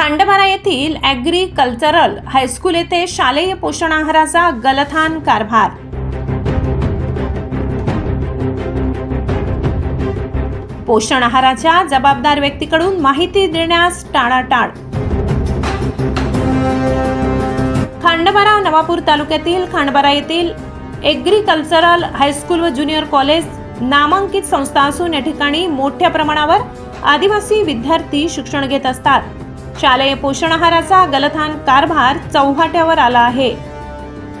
खांडबारा येथील agricultural high school येथे शालेय पोषण आहाराचा गलथान कारभार. पोषण आहाराच्या जबाबदार व्यक्तीकडून माहिती देण्यास टाळाटाळ. खांडबारा नवापूर तालुक्यातील खांडबारा येथील एग्रिकल्चरल हायस्कूल व ज्युनियर कॉलेज नामांकित संस्था असून या ठिकाणी मोठ्या प्रमाणावर आदिवासी विद्यार्थी शिक्षण घेत असतात. शालेय पोषण आहाराचा गलथान कारभार चौहाट्यावर आला आहे.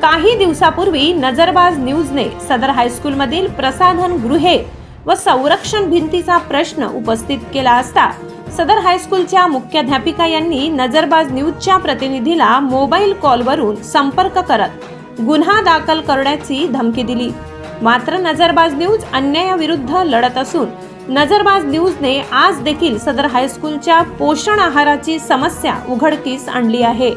काही दिवसापूर्वी नजरबाज न्यूजने सदर हायस्कूलमधील प्रसाधन गृहे व संरक्षण भिंतीचा प्रश्न उपस्थित केला असता सदर हायस्कूलच्या मुख्याध्यापिका यांनी नजरबाज न्यूजच्या प्रतिनिधीला मोबाईल कॉलवरून संपर्क करत गुन्हा दाखल करण्याची धमकी दिली. मात्र नजरबाज न्यूज अन्यायाविरुद्ध लढत असून नजरबाज न्यूजने आज देखील सदर हायस्कूलच्या पोषण आहाराची समस्या उघडकीस आणली आहे.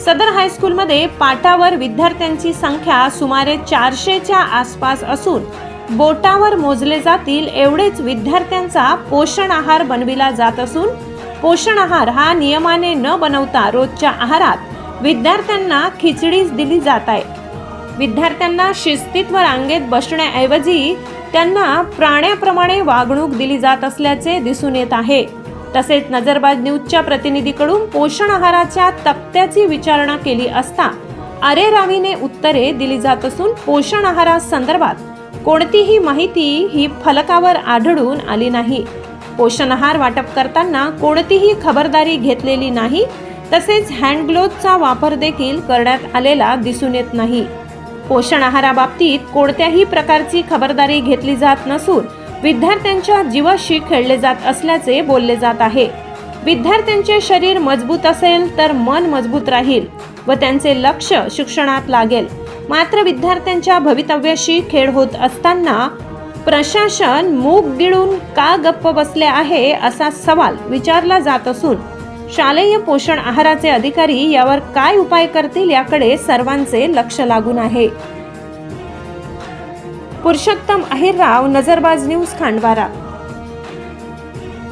सदर हायस्कूलमध्ये पाटावर विद्यार्थ्यांची संख्या सुमारे चारशेच्या आसपास असून बोटावर मोजले जातील एवढेच विद्यार्थ्यांचा पोषण आहार बनविला जात असून पोषण आहार हा नियमाने न बनवता रोजच्या आहारात विद्यार्थ्यांना खिचडीच दिली जात आहे. विद्यार्थ्यांना शिस्तीत व रांगेत बसण्याऐवजी त्यांना प्राण्याप्रमाणे वागणूक दिली जात असल्याचे दिसून येत आहे. तसेच नजरबाज न्यूजच्या प्रतिनिधीकडून पोषण आहाराच्या तक्त्याची विचारणा केली असता अरे रावीने उत्तरे दिली जात असून पोषण आहारासंदर्भात कोणतीही माहिती ही फलकावर आढळून आली नाही. पोषण आहार वाटप करताना कोणतीही खबरदारी घेतलेली नाही तसेच हँड ग्लोव्हचा वापर देखील करण्यात आलेला दिसून येत नाही. पोषण आहाराबाबतीत कोणत्याही प्रकारची खबरदारी घेतली जात नसून विद्यार्थ्यांच्या जीवाशी खेळले जात असल्याचे बोलले जात आहे. विद्यार्थ्यांचे शरीर मजबूत असेल तर मन मजबूत राहील व त्यांचे लक्ष शिक्षणात लागेल. मात्र विद्यार्थ्यांच्या भवितव्याशी खेळ होत असताना प्रशासन मूग गिळून का गप्प बसले आहे असा सवाल विचारला जात असून शालेय पोषण आहाराचे अधिकारी यावर काय उपाय करतील याकडे सर्वांचे लक्ष लागून आहे. पुरुषोत्तम अहिरराव नजरबाज न्यूज खांडवारा.